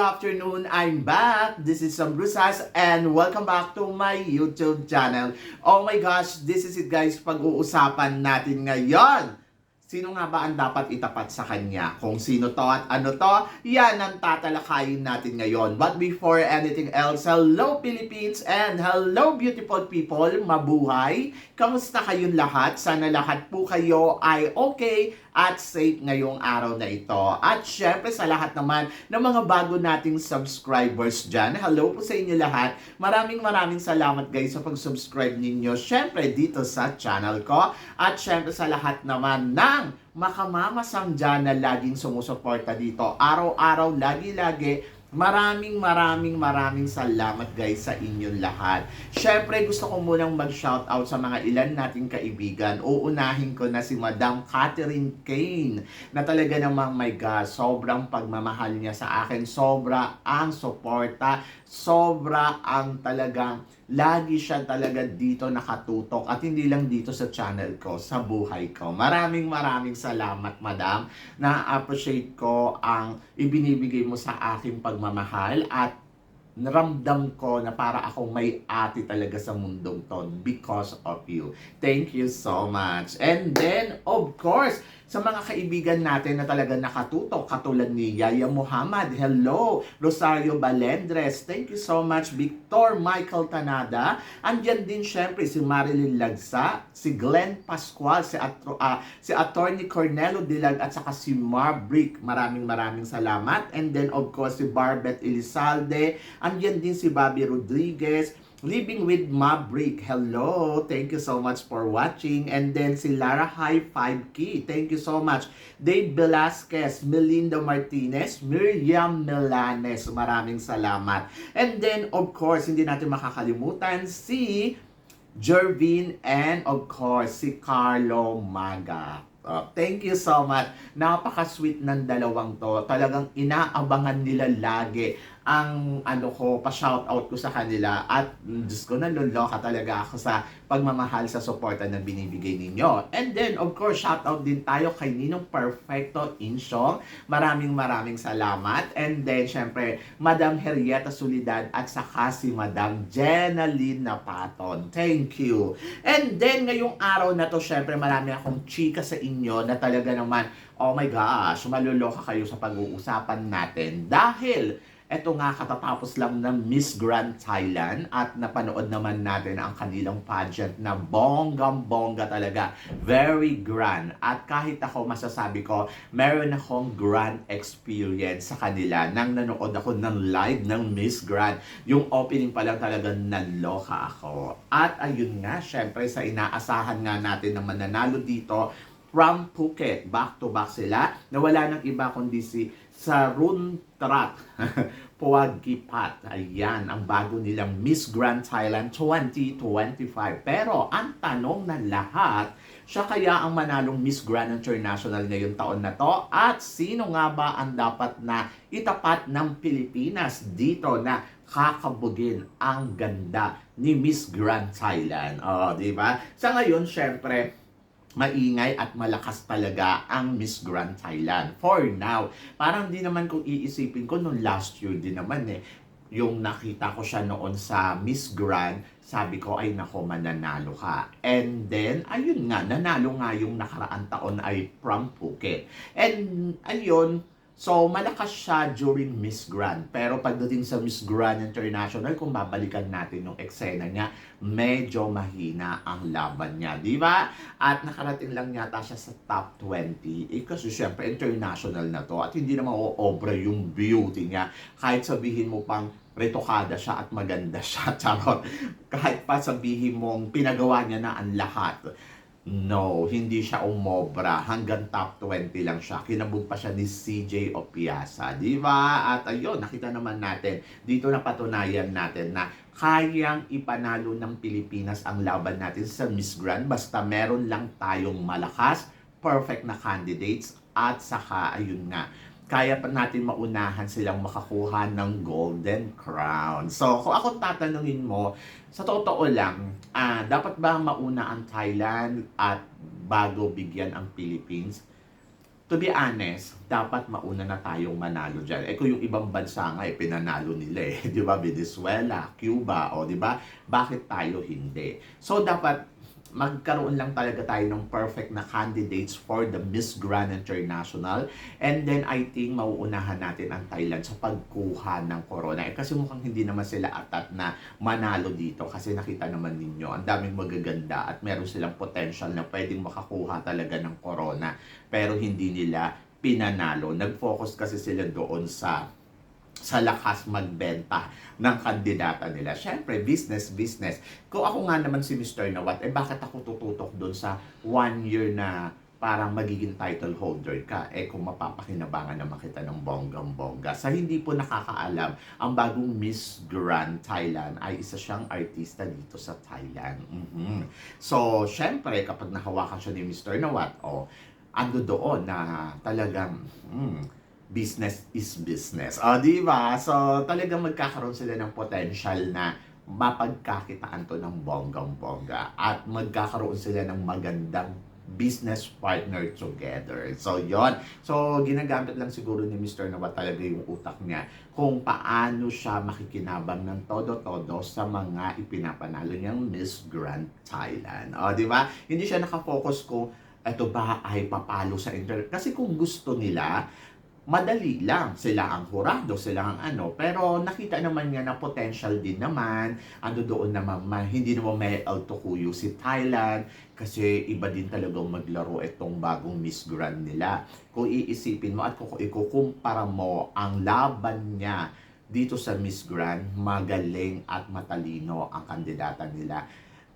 afternoon! I'm back! This is Sam Brusas and welcome back to my YouTube channel. Oh my gosh, this is it guys, pag-uusapan natin ngayon. Sino nga ba ang dapat itapat sa kanya? Kung sino to at ano to, yan ang tatalakayin natin ngayon. But before anything else, hello Philippines and hello beautiful people, mabuhay! Kamusta kayong lahat? Sana lahat po kayo ay okay at safe ngayong araw na ito. At syempre sa lahat naman ng mga bago nating subscribers dyan, hello po sa inyo lahat. Maraming maraming salamat guys sa pag-subscribe ninyo. Syempre dito sa channel ko. At syempre sa lahat naman ng makamamasang dyan na laging sumusuporta dito. Araw-araw, lagi-lagi, Maraming maraming maraming salamat guys sa inyong lahat. Syempre gusto ko munang mag-shoutout sa mga ilan nating kaibigan. Uunahin ko na si Madam Catherine Kane na talaga namang my God, sobrang pagmamahal niya sa akin. Sobra ang suporta. Sobra ang talagang lagi siya talaga dito nakatutok at hindi lang dito sa channel ko, sa buhay ko. Maraming maraming salamat, madam. Na-appreciate ko ang ibinibigay mo sa aking pagmamahal at naramdam ko na para akong may ate talaga sa mundong to because of you. Thank you so much. And then, of course, sa mga kaibigan natin na talaga nakatutok, katulad ni Yaya Muhammad, hello, Rosario Balendres, thank you so much, Victor Michael Tanada, andyan din syempre si Marilyn Lagsa, si Glenn Pascual, si, Atro, ah, si Attorney Cornelo Dilag, at saka si Marbrick, maraming maraming salamat, and then of course si Barbet Elizalde, andyan din si Bobby Rodriguez, Living with Maverick. Hello. Thank you so much for watching. And then si Lara High 5 Key. Thank you so much. Dave Velasquez, Melinda Martinez, Miriam Melanes. Maraming salamat. And then, of course, hindi natin makakalimutan si Jervin and of course si Carlo Maga. Oh, thank you so much. Napaka-sweet ng dalawang to. Talagang inaabangan nila lagi ang ano ko, pa-shoutout ko sa kanila at mm, Diyos ko, naloloka talaga ako sa pagmamahal sa suporta na binibigay ninyo. And then, of course, shoutout din tayo kay Ninong Perfecto Insyong. Maraming maraming salamat. And then, syempre, Madam Henrietta Solidad at saka si Madam Jenaline Napaton. Thank you. And then, ngayong araw na to, syempre, marami akong chika sa inyo na talaga naman, oh my gosh, maluloka kayo sa pag-uusapan natin. Dahil, eto nga katatapos lang ng Miss Grand Thailand at napanood naman natin ang kanilang pageant na bonggang-bongga talaga. Very grand. At kahit ako masasabi ko, meron akong grand experience sa kanila nang nanood ako ng live ng Miss Grand. Yung opening pa lang talaga naloka ako. At ayun nga, syempre sa inaasahan nga natin na mananalo dito, from Phuket. Back to back sila. Nawala ng iba kundi si Sarun Trat. Puwagipat. Ayan, ang bago nilang Miss Grand Thailand 2025. Pero ang tanong ng lahat, siya kaya ang manalong Miss Grand International ngayong taon na to? At sino nga ba ang dapat na itapat ng Pilipinas dito na kakabugin ang ganda ni Miss Grand Thailand? Oh, di ba? Sa ngayon, syempre, maingay at malakas talaga ang Miss Grand Thailand. For now, parang di naman kung iisipin ko nung last year din naman eh, yung nakita ko siya noon sa Miss Grand, sabi ko ay nako mananalo ka. And then, ayun nga, nanalo nga yung nakaraan taon ay from Phuket. And ayun, So, malakas siya during Miss Grand. Pero pagdating sa Miss Grand International, kung babalikan natin yung eksena niya, medyo mahina ang laban niya. Di ba? At nakarating lang yata siya sa top 20. Eh, kasi syempre, international na to. At hindi naman obra yung beauty niya. Kahit sabihin mo pang retokada siya at maganda siya. Charot. Kahit pa sabihin mong pinagawa niya na ang lahat. No, hindi siya umobra. Hanggang top 20 lang siya. Kinabog pa siya ni CJ Opiasa. Di ba? At ayun, nakita naman natin. Dito na patunayan natin na kayang ipanalo ng Pilipinas ang laban natin sa Miss Grand basta meron lang tayong malakas, perfect na candidates at saka ayun nga kaya pa natin maunahan silang makakuha ng golden crown. So, kung ako tatanungin mo, sa totoo lang, ah, dapat ba mauna ang Thailand at bago bigyan ang Philippines? to be honest, dapat mauna na tayong manalo dyan. Eh kung yung ibang bansa nga, eh, pinanalo nila eh. Di ba? Venezuela, Cuba, o di ba? Bakit tayo hindi? So, dapat magkaroon lang talaga tayo ng perfect na candidates for the Miss Grand International. And then, I think, mauunahan natin ang Thailand sa pagkuha ng corona. Eh, kasi mukhang hindi naman sila atat na manalo dito. Kasi nakita naman ninyo, ang daming magaganda at meron silang potential na pwedeng makakuha talaga ng corona. Pero hindi nila pinanalo. Nag-focus kasi sila doon sa sa lakas magbenta ng kandidata nila. Siyempre, business, business. Kung ako nga naman si Mr. Nawat, eh bakit ako tututok doon sa one year na parang magiging title holder ka, eh kung mapapakinabangan naman kita ng bonggang-bongga. Sa hindi po nakakaalam, ang bagong Miss Grand Thailand ay isa siyang artista dito sa Thailand. Mhm. So, syempre, kapag nahawakan siya ni Mr. Nawat, oh, ando doon na talagang, hmm, business is business. O, di ba? So, talagang magkakaroon sila ng potential na mapagkakitaan to ng bonggang-bongga at magkakaroon sila ng magandang business partner together. So, yon So, ginagamit lang siguro ni Mr. Nawa talaga yung utak niya kung paano siya makikinabang ng todo-todo sa mga ipinapanalo niyang Miss Grand Thailand. O, di ba? Hindi siya nakafocus kung ito ba ay papalo sa internet. Kasi kung gusto nila, madali lang. Sila ang hurado, sila ang ano. Pero nakita naman niya na potential din naman. Ano doon naman, ma, hindi naman may altokuyo si Thailand. Kasi iba din talagang maglaro itong bagong Miss Grand nila. Kung iisipin mo at kung ikukumpara mo ang laban niya dito sa Miss Grand, magaling at matalino ang kandidata nila.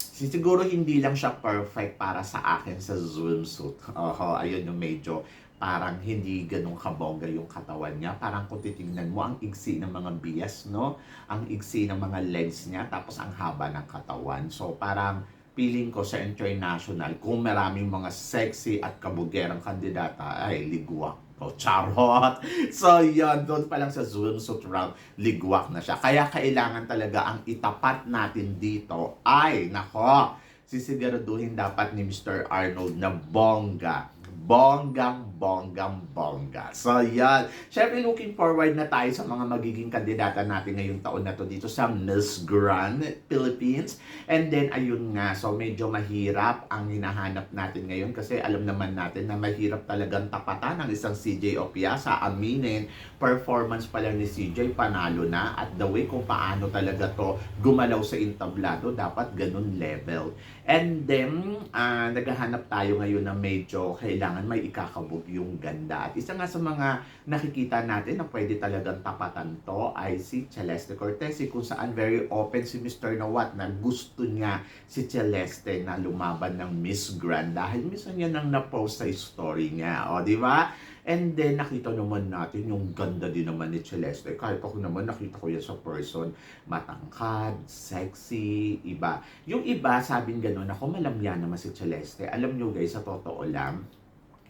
Siguro hindi lang siya perfect para sa akin sa swimsuit. Oho, ayun yung medyo parang hindi ganun kabongga yung katawan niya. Parang kung titingnan mo, ang igsi ng mga bias, no? Ang igsi ng mga legs niya, tapos ang haba ng katawan. So, parang feeling ko sa international, kung maraming mga sexy at kabugerang kandidata, ay ligwak o charot. So, yun, doon pa lang sa swimsuit round, ligwak na siya. Kaya kailangan talaga ang itapat natin dito ay, nako, sisiguraduhin dapat ni Mr. Arnold na bongga bonggang bonggang bongga. So, yan. Siyempre, looking forward na tayo sa mga magiging kandidata natin ngayong taon na to dito sa Miss Grand Philippines. And then, ayun nga. So, medyo mahirap ang hinahanap natin ngayon kasi alam naman natin na mahirap talagang tapatan ng isang CJ Opiasa. Aminin, performance pa lang ni CJ, panalo na. At the way kung paano talaga to gumalaw sa intablado, dapat ganun level. And then, ah, naghahanap tayo ngayon na medyo kailangan may ikakabog yung ganda. At isa nga sa mga nakikita natin na pwede talagang tapatan to ay si Celeste Cortez, kung saan very open si Mr. Nawat na gusto niya si Celeste na lumaban ng Miss Grand dahil minsan yan ang na-post sa story niya. O, di ba? And then, nakita naman natin yung ganda din naman ni Celeste. Kahit ako naman, nakita ko yan sa person. Matangkad, sexy, iba. Yung iba, sabing gano'n, ako malamya naman si Celeste. Alam nyo guys, sa totoo lang,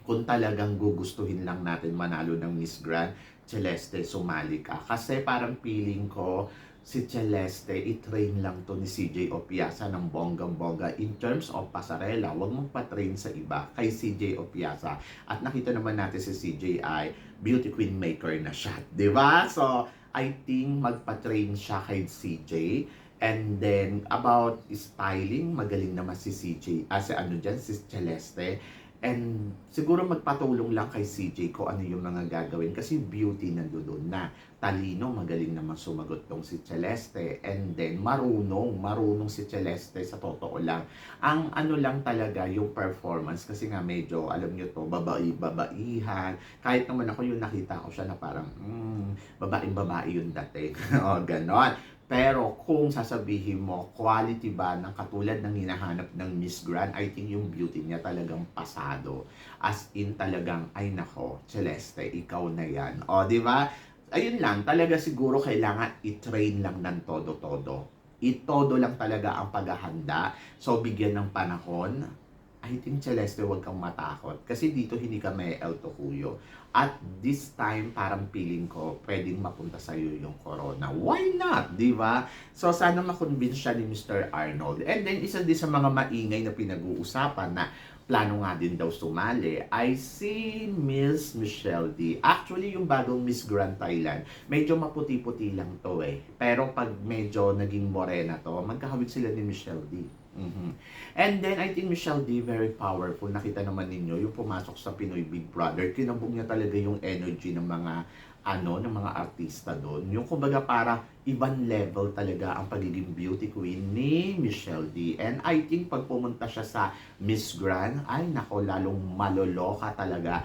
kung talagang gugustuhin lang natin manalo ng Miss Grand, Celeste, sumali ka. Kasi parang feeling ko, si Celeste, i-train lang to ni CJ Opiasa ng bonggang-bongga in terms of pasarela. Huwag mong pa-train sa iba kay CJ Opiasa. At nakita naman natin si CJ ay beauty queen maker na siya. ba? So, I think magpa-train siya kay CJ. And then, about styling, magaling naman si CJ, ah, si ano dyan, si Celeste. And siguro magpatulong lang kay CJ ko ano yung mga gagawin kasi beauty nandoon na. Talino, magaling naman sumagot tong si Celeste. And then marunong, marunong si Celeste sa totoo lang. Ang ano lang talaga yung performance kasi nga medyo alam nyo to, babae-babaihan. Kahit naman ako yung nakita ko siya na parang mm, babaeng-babae yung dati. o ganon. Pero kung sasabihin mo, quality ba ng katulad ng hinahanap ng Miss Grand, I think yung beauty niya talagang pasado. As in talagang, ay nako, Celeste, ikaw na yan. O, di ba? Ayun lang, talaga siguro kailangan i-train lang ng todo-todo. Itodo lang talaga ang paghahanda. So, bigyan ng panahon. I think Celeste, huwag kang matakot. Kasi dito hindi ka may El Tocuyo. At this time, parang feeling ko, pwedeng mapunta sa iyo yung corona. Why not? Di ba? So, sana makonvince siya ni Mr. Arnold. And then, isa din sa mga maingay na pinag-uusapan na plano nga din daw sumali ay si Miss Michelle D. Actually, yung bagong Miss Grand Thailand, medyo maputi-puti lang to eh. Pero pag medyo naging morena to, magkahawig sila ni Michelle D. Mhm. And then, I think Michelle D, very powerful. Nakita naman ninyo, yung pumasok sa Pinoy Big Brother, kinabog niya talaga yung energy ng mga ano ng mga artista doon. Yung kumbaga para ibang level talaga ang pagiging beauty queen ni Michelle D. And I think pag pumunta siya sa Miss Grand, ay nako lalong maloloka talaga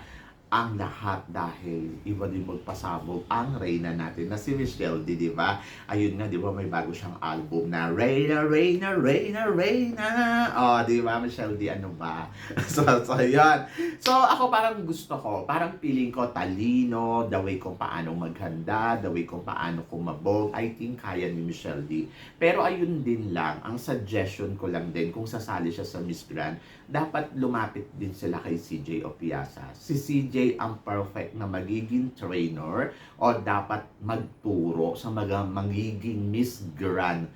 ang lahat dahil iba din magpasabog ang Reyna natin na si Michelle D, di ba? Ayun nga, di ba, may bago siyang album na Reyna, Reyna, Reyna, Reyna. Oh, di ba, Michelle D, ano ba? so, so, yan. So, ako parang gusto ko, parang feeling ko talino, the way kung paano maghanda, the way kung paano kumabog, I think kaya ni Michelle D. Pero ayun din lang, ang suggestion ko lang din, kung sasali siya sa Miss Grand, dapat lumapit din sila kay CJ Opiasa. Si CJ ang perfect na magiging trainer o dapat magturo sa mga magiging Miss Grand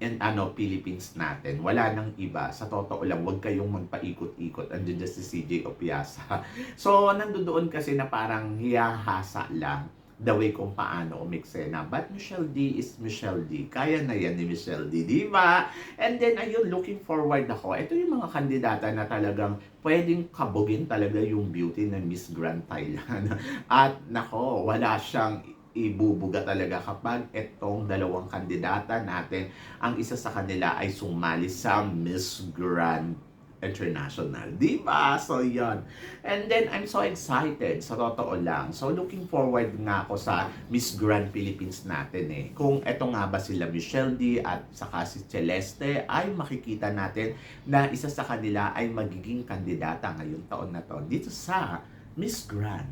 in ano Philippines natin. Wala nang iba. Sa totoo lang, huwag kayong magpaikot-ikot. Andiyan dyan si CJ Opiasa. So, nandoon kasi na parang hiyahasa lang the way kung paano umiksena. But Michelle D is Michelle D. Kaya na yan ni Michelle D, di ba? And then, ayun, looking forward ako. Ito yung mga kandidata na talagang pwedeng kabugin talaga yung beauty ng Miss Grand Thailand. At nako, wala siyang ibubuga talaga kapag itong dalawang kandidata natin, ang isa sa kanila ay sumali sa Miss Grand International. Di ba? So, yon And then, I'm so excited. Sa totoo lang. So, looking forward nga ako sa Miss Grand Philippines natin eh. Kung eto nga ba sila Michelle D at saka si Celeste, ay makikita natin na isa sa kanila ay magiging kandidata ngayong taon na to dito sa Miss Grand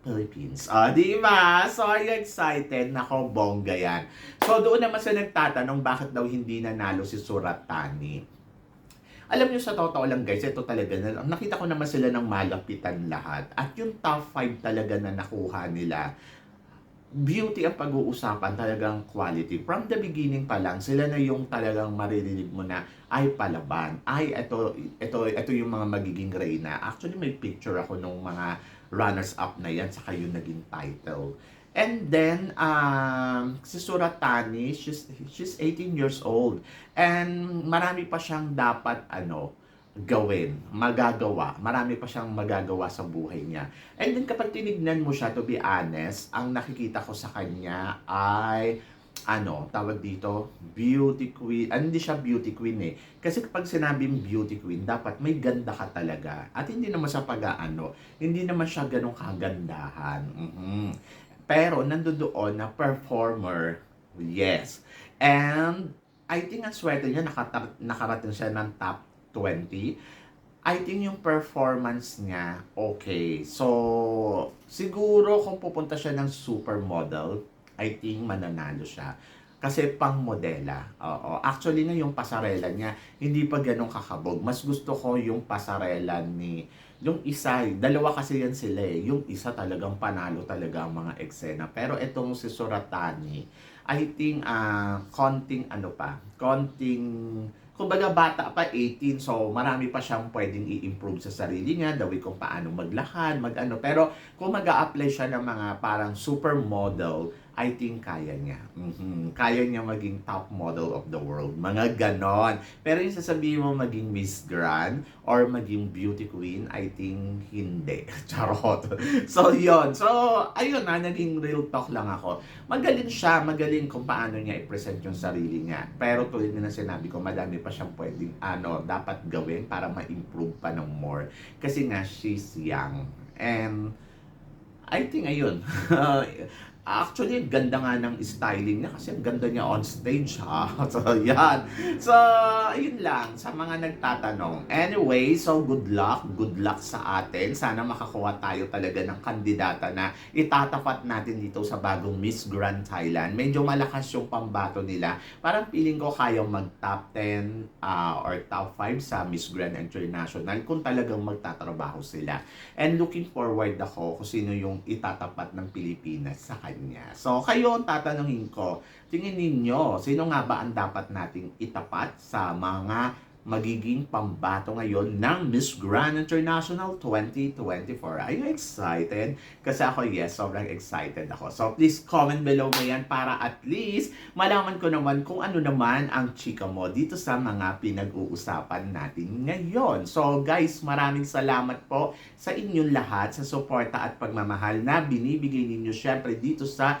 Philippines. Ah, di ba? So, are excited? Nako, bongga yan. So, doon naman sa nagtatanong bakit daw hindi nanalo si Surat Tani. Alam nyo sa totoo lang guys, ito talaga na nakita ko naman sila ng malapitan lahat. At yung top 5 talaga na nakuha nila, beauty ang pag-uusapan, talagang quality. From the beginning pa lang, sila na yung talagang maririnig mo na, ay palaban, ay ito, ito, ito yung mga magiging reyna. Actually, may picture ako nung mga runners-up na yan, saka yung naging title. And then, um, si Suratani, she's, she's 18 years old. And marami pa siyang dapat, ano, gawin, magagawa. Marami pa siyang magagawa sa buhay niya. And then kapag tinignan mo siya, to be honest, ang nakikita ko sa kanya ay ano, tawag dito, beauty queen. Ah, hindi siya beauty queen eh. Kasi kapag sinabing beauty queen, dapat may ganda ka talaga. At hindi naman sa pag-ano, hindi naman siya ganong kagandahan. Mhm. Pero nandoon na performer, yes. And I think ang swerte niya, nakata- nakarating siya ng top 20. I think yung performance niya, okay. So, siguro kung pupunta siya ng supermodel, I think mananalo siya. Kasi pang modela. Oo. Actually nga yung pasarela niya, hindi pa ganun kakabog. Mas gusto ko yung pasarela ni yung isa, dalawa kasi yan sila eh. Yung isa talagang panalo talaga ang mga eksena. Pero itong si Suratani, I think ah konting ano pa, konting kumbaga bata pa 18 so marami pa siyang pwedeng i-improve sa sarili niya the way kung paano maglakad mag ano pero kung mag apply siya ng mga parang supermodel I think kaya niya. Mhm. Kaya niya maging top model of the world. Mga ganon. Pero yung sasabihin mo maging Miss Grand or maging beauty queen, I think hindi. Charot. So, yon So, ayun na, naging real talk lang ako. Magaling siya, magaling kung paano niya i-present yung sarili niya. Pero tulad na sinabi ko, madami pa siyang pwedeng ano, dapat gawin para ma-improve pa ng more. Kasi nga, she's young. And, I think ayun. Actually, ganda nga ng styling niya kasi ang ganda niya on stage ha. So, yan. So, yun lang sa mga nagtatanong. Anyway, so good luck. Good luck sa atin. Sana makakuha tayo talaga ng kandidata na itatapat natin dito sa bagong Miss Grand Thailand. Medyo malakas yung pambato nila. Parang feeling ko kayang mag top 10 ah, or top 5 sa Miss Grand International kung talagang magtatrabaho sila. And looking forward ako kung sino yung itatapat ng Pilipinas sa kanya. So, kayo tatanungin ko, tingin ninyo, sino nga ba ang dapat nating itapat sa mga magiging pambato ngayon ng Miss Grand International 2024. Are you excited? Kasi ako, yes, sobrang excited ako. So, please comment below mo yan para at least malaman ko naman kung ano naman ang chika mo dito sa mga pinag-uusapan natin ngayon. So, guys, maraming salamat po sa inyong lahat sa suporta at pagmamahal na binibigay ninyo syempre dito sa